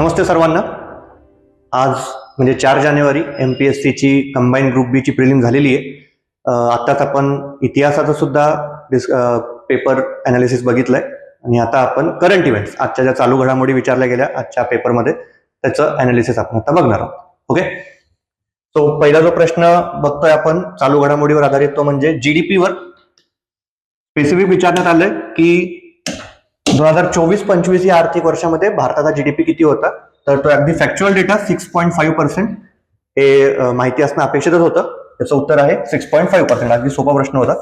नमस्ते सर्वांना. आज म्हणजे चार जानेवारी एम पी एस सीची कंबाईन ग्रुप बीची प्रिलिम झालेली आहे. आत्ताच आपण इतिहासाचं सुद्धा डिस पेपर अनालिसिस बघितलंय. आणि आता आपण करंट इव्हेंट्स आजच्या ज्या चालू घडामोडी विचारल्या गेल्या आजच्या पेपरमध्ये त्याचं अनालिसिस आपण आता बघणार आहोत. ओके सो पहिला जो प्रश्न बघतोय आपण चालू घडामोडीवर आधारित तो म्हणजे जी डी पीवर स्पेसिफिक विचारण्यात आलंय की दोन हजार चोवीस पंचवीस या आर्थिक वर्षामध्ये भारताचा जीडीपी किती होता? तर तो अगदी factual data six point five percent हे माहिती असणं अपेक्षितच होतं. त्याचं उत्तर आहे सिक्स पॉईंट फाईव्ह पर्सेंट अगदी सोपा प्रश्न होता.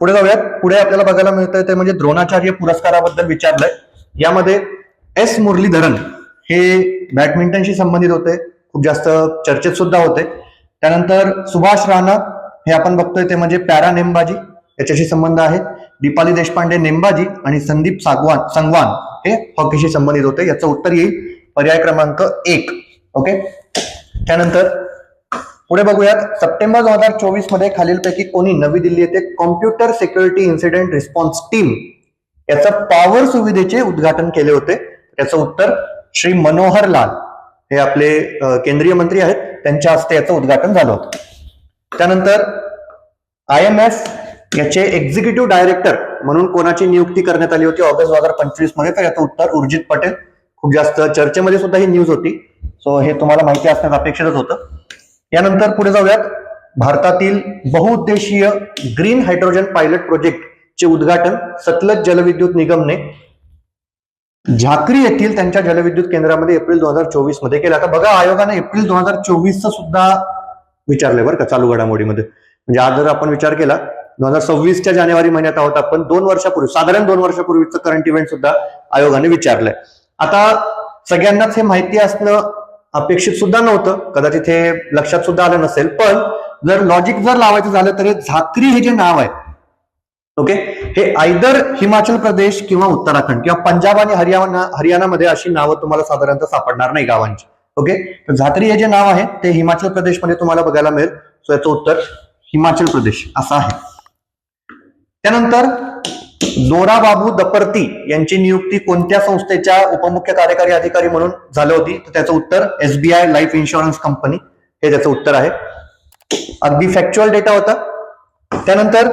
पुढे जाऊयात. पुढे आपल्याला बघायला मिळतंय ते म्हणजे द्रोणाचार्य पुरस्काराबद्दल विचारलंय. यामध्ये एस मुरलीधरन हे बॅडमिंटनशी संबंधित होते. खूप जास्त चर्चेत सुद्धा होते. त्यानंतर सुभाष राणा हे आपण बघतोय ते म्हणजे पॅरा नेमबाजी याच्याशी संबंध आहे. दीपाली देशपांडे नेमबाजी आणि संदीप सागवान संगवान हे हॉकीशी संबंधित होते. याचं उत्तर येईल पर्याय क्रमांक एक. ओके त्यानंतर पुढे बघूयात. सप्टेंबर दोन हजार चोवीसमध्ये खालीलपैकी कोणी नवी दिल्ली येथे computer security incident response team याचं पॉवर सुविधेचे उद्घाटन केले होते. त्याचं उत्तर श्री मनोहर लाल हे आपले केंद्रीय मंत्री आहेत. त्यांच्या हस्ते याचं उद्घाटन झालं होतं. त्यानंतर आय एम एफ याचे एक्झिक्युटिव्ह डायरेक्टर म्हणून कोणाची नियुक्ती करण्यात आली होती ऑगस्ट दोन हजार पंचवीसमध्ये? तर याचं उत्तर उर्जित पटेल. खूप जास्त चर्चेमध्ये सुद्धा ही न्यूज होती. सो हे तुम्हाला माहिती असण्यात अपेक्षितच होतं. यानंतर पुढे जाऊयात. भारतातील बहुउद्देशीय ग्रीन हायड्रोजन पायलट प्रोजेक्ट चे उद्घाटन सतलज जलविद्युत निगमने झाकरी येथील त्यांच्या जलविद्युत केंद्रामध्ये एप्रिल दोन हजार चोवीसमध्ये केलं. आता बघा आयोगाने एप्रिल दोन हजार चोवीसचं सुद्धा विचारले बरं का चालू घडामोडीमध्ये. म्हणजे आज जर आपण विचार केला दोन हजार सव्वीसच्या जानेवारी महिन्यात आहोत आपण. दोन वर्षापूर्वी साधारण दोन वर्षापूर्वीचं करंट इव्हेंट सुद्धा आयोगाने विचारलंय. आता सगळ्यांनाच हे माहिती असणं अपेक्षित सुद्धा नव्हतं. कदाचित हे लक्षात सुद्धा आलं नसेल. पण जर लॉजिक जर लावायचं झालं तर हे झाकरी हे जे नाव आहे ओके? हे आयदर हिमाचल प्रदेश किंवा उत्तराखंड किंवा पंजाब आणि हरियाणा हरियाणामध्ये अशी नावं तुम्हाला साधारणतः सापडणार नाही गावांची ओके? तर झाकरी हे जे नाव आहे ते हिमाचल प्रदेशमध्ये तुम्हाला बघायला मिळेल. सो याचं उत्तर हिमाचल प्रदेश असं आहे. त्यानंतर जोराबाबू दपर्ती यांची नियुक्ती कोणत्या संस्थेच्या उपमुख्य कार्यकारी अधिकारी म्हणून झाली होती? तर त्याचं उत्तर एसबीआय लाईफ इन्शुरन्स कंपनी. हे त्याचं उत्तर आहे. अगदी फॅक्च्युअल डेटा होता. त्यानंतर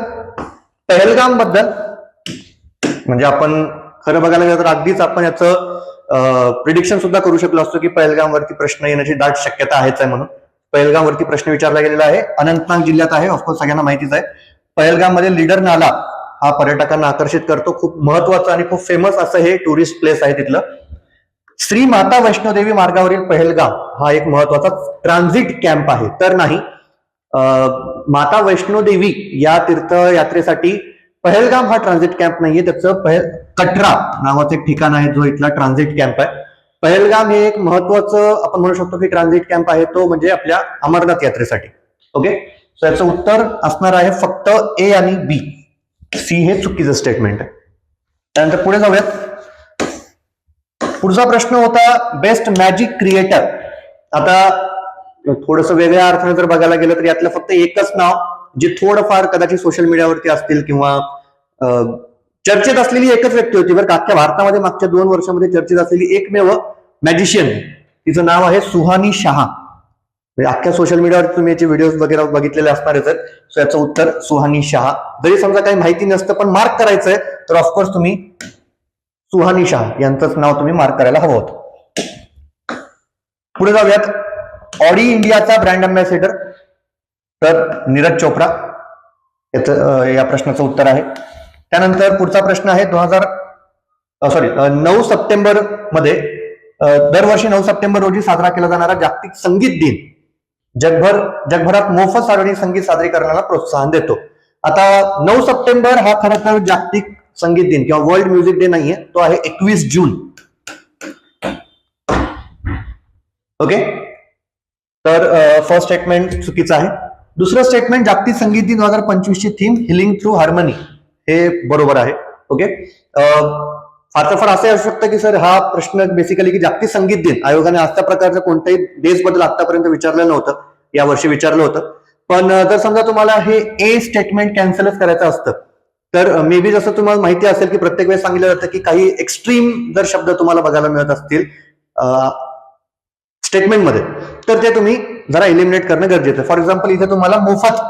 पहलगामबद्दल म्हणजे आपण खरं बघायला गेलं तर अगदीच आपण याचं प्रिडिक्शन सुद्धा करू शकलो असतो की पहलगामवरती प्रश्न येण्याची दाट शक्यता आहेच आहे म्हणून. पहलगामवरती प्रश्न विचारला गेलेला आहे. अनंतनाग जिल्ह्यात आहे. ऑफकोर्स सगळ्यांना माहितीच आहे. पहलगाम लिडर लीडर नाला हा पर्यटकांना आकर्षित करतो. खूप महत्वाचं आणि खूप फेमस असं हे टुरिस्ट प्लेस आहे तिथलं. श्री माता वैष्णोदेवी मार्गावरील पहलगाव हा एक महत्त्वाचा ट्रान्झिट कॅम्प आहे. तर नाही अं, माता वैष्णोदेवी या तीर्थयात्रेसाठी पहलगाम हा ट्रान्झिट कॅम्प नाहीये त्याचं पहल कटरा नावाचं एक ठिकाण आहे जो इथला ट्रान्झिट कॅम्प आहे. पहलगाम हे एक महत्वाचं आपण म्हणू शकतो की ट्रान्झिट कॅम्प आहे तो म्हणजे आपल्या अमरनाथ यात्रेसाठी. ओके सो याचं उत्तर असणार आहे फक्त ए आणि बी सी हे चुकीचं स्टेटमेंट आहे. त्यानंतर पुढे जाऊयात. पुढचा प्रश्न होता बेस्ट मॅजिक क्रिएटर आता थोडस वेगळ्या अर्थाने जर बघायला गेलं तर यातलं फक्त एकच नाव जे थोडंफार कदाचित सोशल मीडियावरती असतील किंवा चर्चेत असलेली एकच व्यक्ती होती. बरं का अख्ख्या भारतामध्ये मागच्या दोन वर्षामध्ये चर्चेत असलेली एकमेव मॅजिशियन तिचं नाव आहे सुहानी शहा. म्हणजे अख्ख्या सोशल मीडियावर तुम्ही याचे व्हिडिओ वगैरे बघितलेले असणारच आहेत. सो याचं उत्तर सुहानी शहा. जरी समजा काही माहिती नसतं पण मार्क करायचंय तर ऑफकोर्स तुम्ही सुहानी शहा यांचंच नाव तुम्ही मार्क करायला हवं होतं. पुढे जाऊयात. ऑडी इंडियाचा ब्रँड अम्बॅसेडर तर नीरज चोप्रा. याच या प्रश्नाचं उत्तर आहे. त्यानंतर पुढचा प्रश्न आहे दोन हजार सॉरी नऊ सप्टेंबरमध्ये दरवर्षी नऊ सप्टेंबर रोजी साजरा केला जाणारा जागतिक संगीत दिन. जगभर जगभरात मोफत सार्वजनिक संगीत सादरीकरणाला प्रोत्साहन देतो. आता नऊ सप्टेंबर हा खर तर जागतिक संगीत दिन किंवा वर्ल्ड म्युझिक डे नाहीये तो आहे एकवीस जून. ओके? तर फर्स्ट स्टेटमेंट चुकीचं आहे. दुसरं स्टेटमेंट जागतिक संगीत दिन दोन हजार पंचवीस ची थीम हिलिंग थ्रू हार्मनी हे बरोबर आहे. ओके? फार फार असं असू शकतं की सर हा प्रश्न बेसिकली की जागतिक संगीत दिन. आयोगाने अशा प्रकारचं कोणत्याही डेजबद्दल आतापर्यंत विचारलं नव्हतं. या वर्षी विचारलं होतं. पण जर समजा तुम्हाला हे ए स्टेटमेंट कॅन्सलच करायचं असतं तर मे बी जसं तुम्हाला माहिती असेल की प्रत्येक वेळेस सांगितलं जातं की काही एक्स्ट्रीम जर शब्द तुम्हाला बघायला मिळत असतील स्टेटमेंटमध्ये तर ते तुम्ही जरा एलिमिनेट करणं गरजेचं आहे. फॉर एक्झाम्पल इथे तुम्हाला मोफत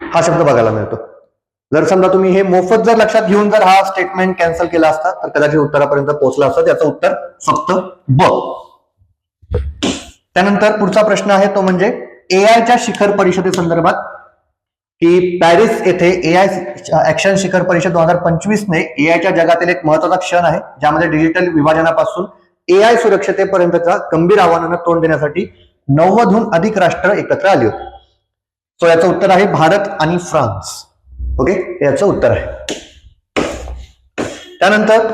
हा शब्द बघायला मिळतो. जर समजा तुम्ही हे मोफत जर लक्षात घेऊन जर हा स्टेटमेंट कॅन्सल केला असता तर कदाचित उत्तरापर्यंत पोहोचला असता. त्याचं उत्तर फक्त ब. त्यानंतर पुढचा प्रश्न आहे तो म्हणजे एआयच्या शिखर परिषदेसंदर्भात की पॅरिस येथे एआय ऍक्शन शिखर परिषद दोन हजार पंचवीसने एआयच्या जगातील एक महत्त्वाचा क्षण आहे ज्यामध्ये डिजिटल विभाजनापासून एआय सुरक्षतेपर्यंतच्या गंभीर आव्हानांना तोंड देण्यासाठी नव्वदहून अधिक राष्ट्र एकत्र आली होती. सो याचं उत्तर आहे भारत आणि फ्रान्स. ओके? याचं उत्तर आहे. त्यानंतर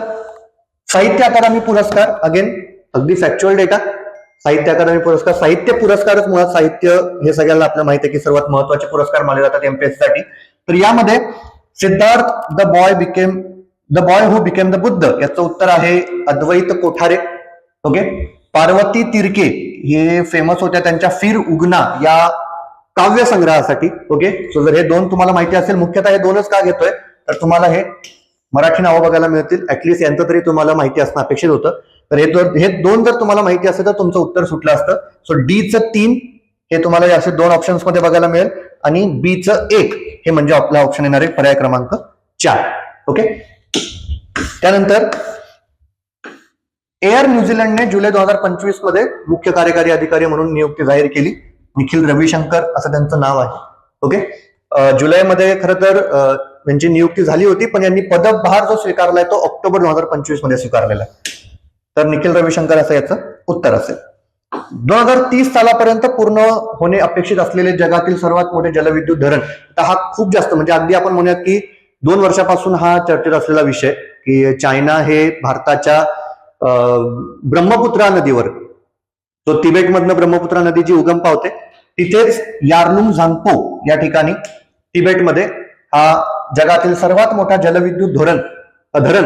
साहित्य अकादमी पुरस्कार. अगेन अगदी फॅक्च्युअल डेटा साहित्य अकादमी पुरस्कार. साहित्य पुरस्कारच मुळात साहित्य हे सगळ्यांना आपल्याला माहिती आहे की सर्वात महत्त्वाचे पुरस्कार मानले जातात एमपीएससाठी. तर यामध्ये Siddhartha the boy became the boy who became the Buddha याचं उत्तर आहे अद्वैत कोठारे. ओके? पार्वती तिरके हे फेमस होत्या त्यांच्या फिर उगना. या काव्य संग्रहासाठी ओके सो जर हे दोन तुम्हाला माहिती असेल मुख्यतः हे दोनच का घेतोय तर तुम्हाला हे मराठी नावं बघायला मिळतील. ऍटलिस्ट यांचं तरी तुम्हाला माहिती असणं अपेक्षित होतं. तर हे दोन हे दोन जर तुम्हाला माहिती असेल तर तुमचं उत्तर सुटलं असतं. सो डीचं तीन हे तुम्हाला या असे दोन ऑप्शन्समध्ये बघायला मिळेल. आणि बीचं एक हे म्हणजे आपला ऑप्शन येणार आहे पर्याय क्रमांक चार ओके त्यानंतर एअर न्यूझीलंडने जुलै दोन हजार पंचवीसमध्ये मुख्य कार्यकारी अधिकारी म्हणून नियुक्ती जाहीर केली. निखिल रविशंकर असं त्यांचं नाव आहे. ओके जुलैमध्ये खरं तर त्यांची नियुक्ती झाली होती पण यांनी पदभार जो स्वीकारलाय तो ऑक्टोबर दोन हजार पंचवीसमध्ये स्वीकारलेला आहे. तर निखिल रविशंकर असं याचं उत्तर असेल. दोन हजार तीस सालापर्यंत पूर्ण होणे अपेक्षित असलेले जगातील सर्वात मोठे जलविद्युत धरण तर हा खूप जास्त म्हणजे अगदी आपण म्हणूयात की दोन वर्षापासून हा चर्चेत असलेला विषय की चायना हे भारताच्या अं, ब्रह्मपुत्रा नदीवर तो तिबेटमधनं ब्रह्मपुत्रा नदी जी उगम पावते तिथेच यार्लुंग झांगपो या ठिकाणी तिबेटमध्ये हा जगातील सर्वात मोठा जलविद्युत धोरण धरण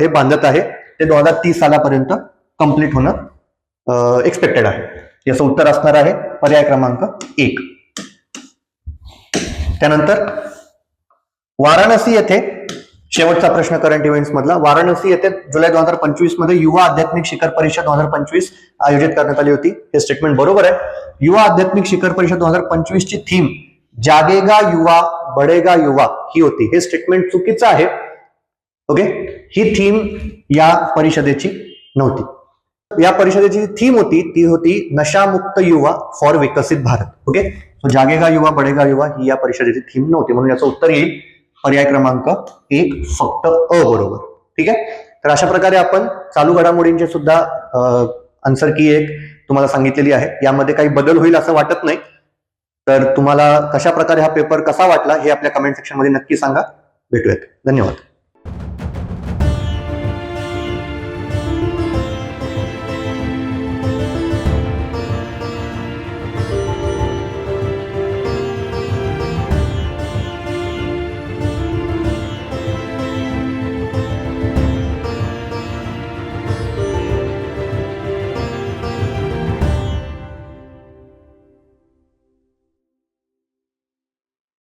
हे बांधत आहे. ते दोन हजार तीस सालापर्यंत कंप्लीट होणं एक्सपेक्टेड आहे. याचं उत्तर असणार आहे पर्याय क्रमांक एक. त्यानंतर वाराणसी येथे शेवटचा प्रश्न करंट इव्हेंट्स मधला. वाराणसी येथे जुलै दोन हजार पंचवीसमध्ये युवा आध्यात्मिक शिखर परिषद दोन हजार पंचवीस आयोजित करण्यात आली होती. हे स्टेटमेंट बरोबर आहे. युवा आध्यात्मिक शिखर परिषद दोन हजार पंचवीस ची थीम जागेगा युवा बडेगा युवा ही होती. हे स्टेटमेंट चुकीचं आहे. ओके ही थीम या परिषदेची नव्हती. या परिषदेची जी थीम होती ती होती नशामुक्त युवा फॉर विकसित भारत. ओके सो जागेगा युवा बडेगा युवा ही या परिषदेची थीम नव्हती. म्हणून याचं उत्तर येईल. पर्याय क्रमांक एक फक्त अ बरोबर. ठीक आहे? तर अशा प्रकारे आपण चालू घडामोडींचे सुद्धा आन्सर की एक तुम्हाला सांगितलेली आहे. यामध्ये काही बदल होईल असं वाटत नाही. तर तुम्हाला कशा प्रकारे हा पेपर कसा वाटला हे आपल्या कमेंट सेक्शनमध्ये नक्की सांगा. भेटूयात. धन्यवाद.